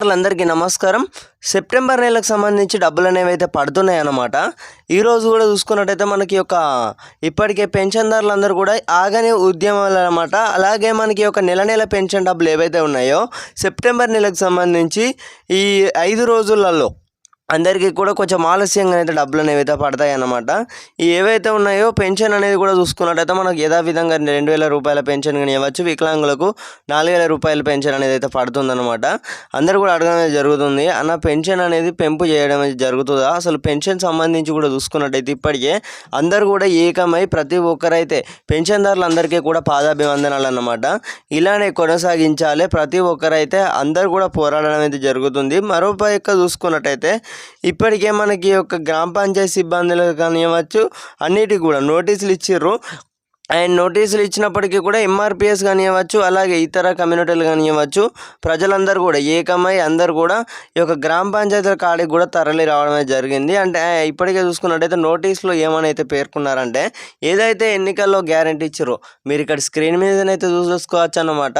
అందరికీ నమస్కారం. సెప్టెంబర్ నెలకు సంబంధించి డబ్బులు అనేవి అయితే పడుతున్నాయి అన్నమాట ఈరోజు కూడా చూసుకున్నట్టయితే మనకి ఒక ఇప్పటికే పెన్షన్దారులు అందరూ కూడా ఆగని ఉద్యమాలు అనమాట అలాగే మనకి ఒక నెల నెల పెన్షన్ డబ్బులు ఏవైతే ఉన్నాయో సెప్టెంబర్ నెలకు సంబంధించి ఈ ఐదు రోజులలో అందరికీ కూడా కొంచెం ఆలస్యంగా అయితే డబ్బులు అనేవి అయితే పడతాయి అన్నమాట ఏవైతే ఉన్నాయో పెన్షన్ అనేది కూడా చూసుకున్నట్టయితే మనకు యథావిధంగా రెండు వేల రూపాయల పెన్షన్ కానీ ఇవ్వచ్చు. వికలాంగులకు నాలుగు వేల రూపాయల పెన్షన్ అనేది అయితే పడుతుందన్నమాట. అందరూ కూడా అడగడం అనేది జరుగుతుంది. అన్న పెన్షన్ అనేది పెంపు చేయడం అనేది జరుగుతుందా? అసలు పెన్షన్ సంబంధించి కూడా చూసుకున్నట్టయితే ఇప్పటికే అందరూ కూడా ఏకమై ప్రతి ఒక్కరైతే పెన్షన్దారులందరికీ కూడా పాదాభివందనాలు అన్నమాట ఇలానే కొనసాగించాలి. ప్రతి ఒక్కరైతే అందరూ కూడా పోరాడడం అయితే జరుగుతుంది. మరో పక్క చూసుకున్నట్టయితే ఇప్పటికే మనకి ఒక గ్రామ పంచాయతీ సిబ్బందులు కానివ్వచ్చు అన్నిటికి కూడా నోటీసులు ఇచ్చిర్రు. అండ్ నోటీసులు ఇచ్చినప్పటికీ కూడా ఎంఆర్పిఎస్ కానివ్వచ్చు అలాగే ఇతర కమ్యూనిటీలు కానివ్వచ్చు ప్రజలందరూ కూడా ఏకమై అందరూ కూడా ఈ యొక్క గ్రామ పంచాయతీల కాడికి కూడా తరలి రావడం జరిగింది. అంటే ఇప్పటికే చూసుకున్నట్టయితే నోటీసులో ఏమనైతే పేర్కొన్నారంటే ఏదైతే ఎన్నికల్లో గ్యారంటీ ఇచ్చారో మీరు ఇక్కడ స్క్రీన్ మీదనైతే చూసుకోవచ్చు అన్నమాట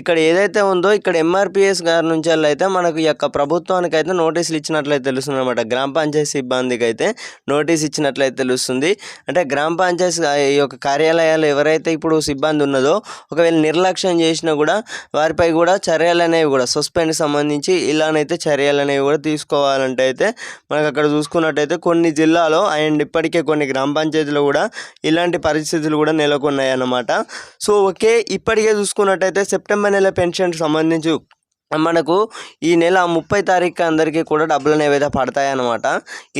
ఇక్కడ ఏదైతే ఉందో ఇక్కడ ఎంఆర్పిఎస్ గారి నుంచి అయితే మనకు ఈ యొక్క ప్రభుత్వానికి అయితే నోటీసులు ఇచ్చినట్లయితే తెలుస్తుంది అనమాట గ్రామ పంచాయతీ సిబ్బందికి అయితే నోటీస్ ఇచ్చినట్లయితే తెలుస్తుంది. అంటే గ్రామ పంచాయతీ ఈ యొక్క కార్యాలయ కార్యాలయాలు ఎవరైతే ఇప్పుడు సిబ్బంది ఉన్నదో ఒకవేళ నిర్లక్ష్యం చేసినా కూడా వారిపై కూడా చర్యలు అనేవి కూడా సస్పెండ్ సంబంధించి ఇలానైతే చర్యలు అనేవి కూడా తీసుకోవాలంటే అయితే మనకు అక్కడ చూసుకున్నట్టయితే కొన్ని జిల్లాలో అండ్ ఇప్పటికే కొన్ని గ్రామ పంచాయతీలు కూడా ఇలాంటి పరిస్థితులు కూడా నెలకొన్నాయి అన్నమాట సో ఓకే ఇప్పటికే చూసుకున్నట్టయితే సెప్టెంబర్ నెల పెన్షన్ సంబంధించి మనకు ఈ నెల ముప్పై తారీఖు అందరికీ కూడా డబ్బులు అనేవి అయితే పడతాయన్నమాట.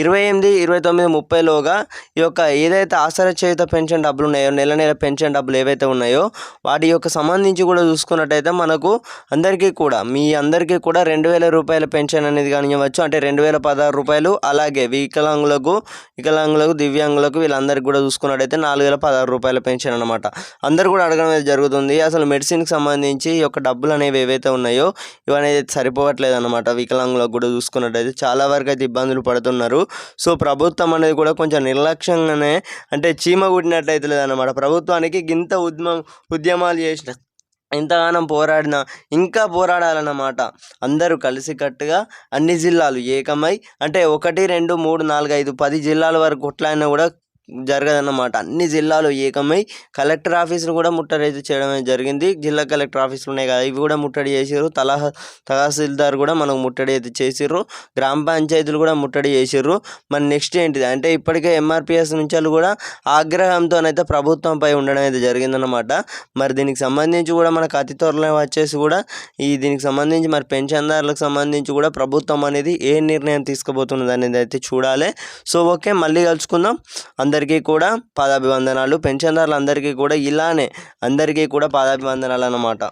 ఇరవై ఎనిమిది ఇరవై తొమ్మిది ముప్పైలోగా ఈ యొక్క ఏదైతే ఆసరా చేత పెన్షన్ డబ్బులు ఉన్నాయో నెల నెల పెన్షన్ డబ్బులు ఏవైతే ఉన్నాయో వాటి యొక్క సంబంధించి కూడా చూసుకున్నట్టయితే మనకు అందరికీ కూడా మీ అందరికీ కూడా రెండు వేల రూపాయల పెన్షన్ అనేది కానివ్వచ్చు అంటే రెండు వేల పదహారు రూపాయలు అలాగే వికలాంగులకు వికలాంగులకు దివ్యాంగులకు వీళ్ళందరికీ కూడా చూసుకున్నట్టయితే నాలుగు వేల పదహారు రూపాయల పెన్షన్ అనమాట అందరు కూడా అడగడం అయితే జరుగుతుంది. అసలు మెడిసిన్కి సంబంధించి ఈ యొక్క డబ్బులు అనేవి ఏవైతే ఉన్నాయో ఇవనేది సరిపోవట్లేదు అనమాట వికలాంగులకు కూడా చూసుకున్నట్టయితే చాలా వరకు అయితే ఇబ్బందులు పడుతున్నారు. సో ప్రభుత్వం అనేది కూడా కొంచెం నిర్లక్ష్యంగానే అంటే చీమ కుట్టినట్టయితే లేదన్నమాట. ప్రభుత్వానికి గింత ఉద్యమం ఉద్యమాలు చేసిన ఎంతగానం పోరాడినా ఇంకా పోరాడాలన్నమాట. అందరూ కలిసికట్టుగా అన్ని జిల్లాలు ఏకమై అంటే ఒకటి రెండు మూడు నాలుగు ఐదు పది జిల్లాల వరకు కొట్లాడినా కూడా జరగదన్నమాట. అన్ని జిల్లాలు ఏకమై కలెక్టర్ ఆఫీసును కూడా ముట్టడి చేయడం జరిగింది. జిల్లా కలెక్టర్ ఆఫీసులు ఉన్నాయి కదా ఇవి కూడా ముట్టడి చేసారు తలా తహసీల్దార్ కూడా మనకు ముట్టడి అయితే చేసిర్రు. గ్రామ పంచాయతీలు కూడా ముట్టడి చేసిర్రు. మరి నెక్స్ట్ ఏంటిది? అంటే ఇప్పటికే ఎంఆర్పిఎస్ నుంచి కూడా ఆగ్రహంతోనైతే ప్రభుత్వంపై ఉండడం అయితే జరిగిందనమాట మరి దీనికి సంబంధించి కూడా మనకు అతి త్వరలో వచ్చేసి కూడా ఈ దీనికి సంబంధించి మరి పెన్షన్దారులకు సంబంధించి కూడా ప్రభుత్వం అనేది ఏ నిర్ణయం తీసుకుపోతున్నది అనేది అయితే చూడాలి. So okay. మళ్ళీ కలుసుకుందాం. అందరి అందరికీ కూడా పాదాభివందనాలు. పెన్షన్దారులందరికీ కూడా ఇలానే అందరికీ కూడా పాదాభివందనాలు అన్నమాట